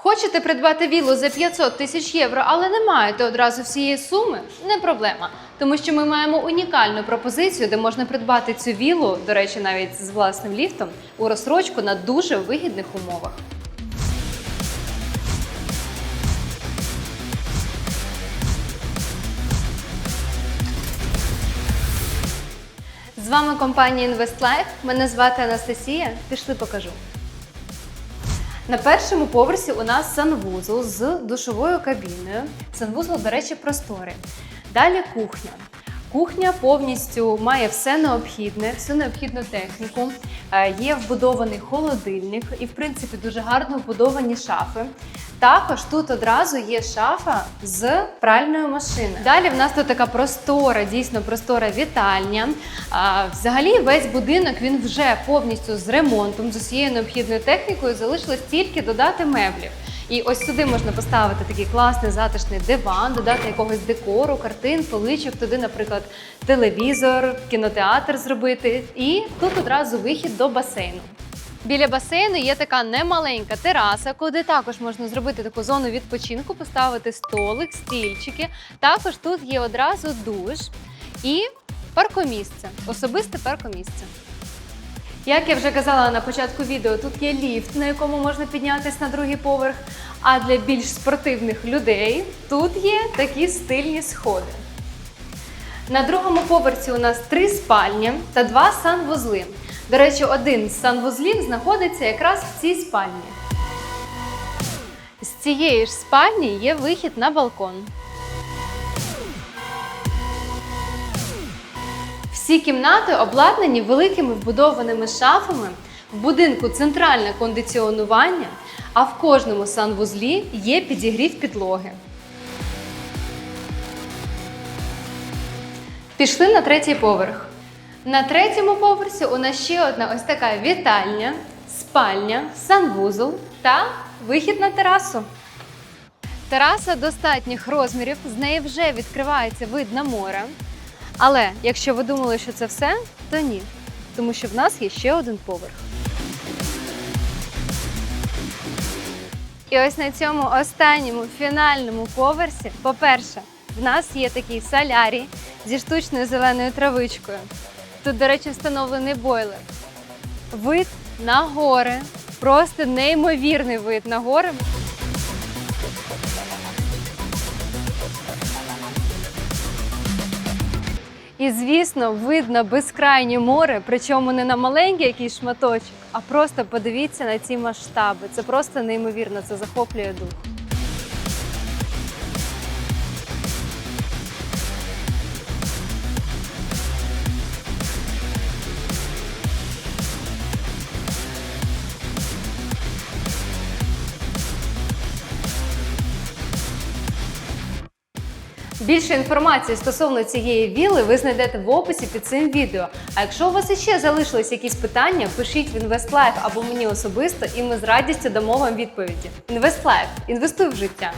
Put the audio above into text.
Хочете придбати віллу за 500 тисяч євро, але не маєте одразу всієї суми? Не проблема. Тому що ми маємо унікальну пропозицію, де можна придбати цю віллу, до речі, навіть з власним ліфтом, у розсрочку на дуже вигідних умовах. З вами компанія InvestLife. Мене звати Анастасія. Пішли покажу. На першому поверсі у нас санвузол з душовою кабіною. Санвузол, до речі, просторий. Далі кухня. Кухня повністю має все необхідне, всю необхідну техніку. Е, Є вбудований холодильник і, в принципі, дуже гарно вбудовані шафи. Також тут одразу є шафа з пральною машиною. Далі в нас тут така простора, дійсно простора вітальня. А, взагалі, весь будинок він вже повністю з ремонтом, з усією необхідною технікою. Залишилось тільки додати меблів. І ось сюди можна поставити такий класний затишний диван, додати якогось декору, картин, поличок, туди, наприклад, телевізор, кінотеатр зробити. І тут одразу вихід до басейну. Біля басейну є така немаленька тераса, куди також можна зробити таку зону відпочинку, поставити столик, стільчики. Також тут є одразу душ і паркомісце, особисте паркомісце. Як я вже казала на початку відео, тут є ліфт, на якому можна піднятися на другий поверх. А для більш спортивних людей тут є такі стильні сходи. На другому поверсі у нас три спальні та два санвузли. До речі, один з санвузлів знаходиться якраз в цій спальні. З цієї ж спальні є вихід на балкон. Всі кімнати обладнані великими вбудованими шафами. В будинку центральне кондиціонування, а в кожному санвузлі є підігрів підлоги. Пішли на третій поверх. На третьому поверсі у нас ще одна ось така вітальня, спальня, санвузол та вихід на терасу. Тераса достатніх розмірів, з неї вже відкривається вид на море. Але якщо ви думали, що це все, то ні. Тому що в нас є ще один поверх. І ось на цьому останньому фінальному поверсі, по-перше, в нас є такий солярій зі штучною зеленою травичкою. Тут, до речі, встановлений бойлер. Вид на гори. Просто неймовірний вид на гори. І, звісно, видно безкрайнє море, причому не на маленький якийсь шматочок, а просто подивіться на ці масштаби. Це просто неймовірно, це захоплює дух. Більше інформації стосовно цієї віли ви знайдете в описі під цим відео. А якщо у вас іще залишились якісь питання, пишіть в InvestLife або мені особисто, і ми з радістю дамо вам відповіді. InvestLife. інвестуй в життя.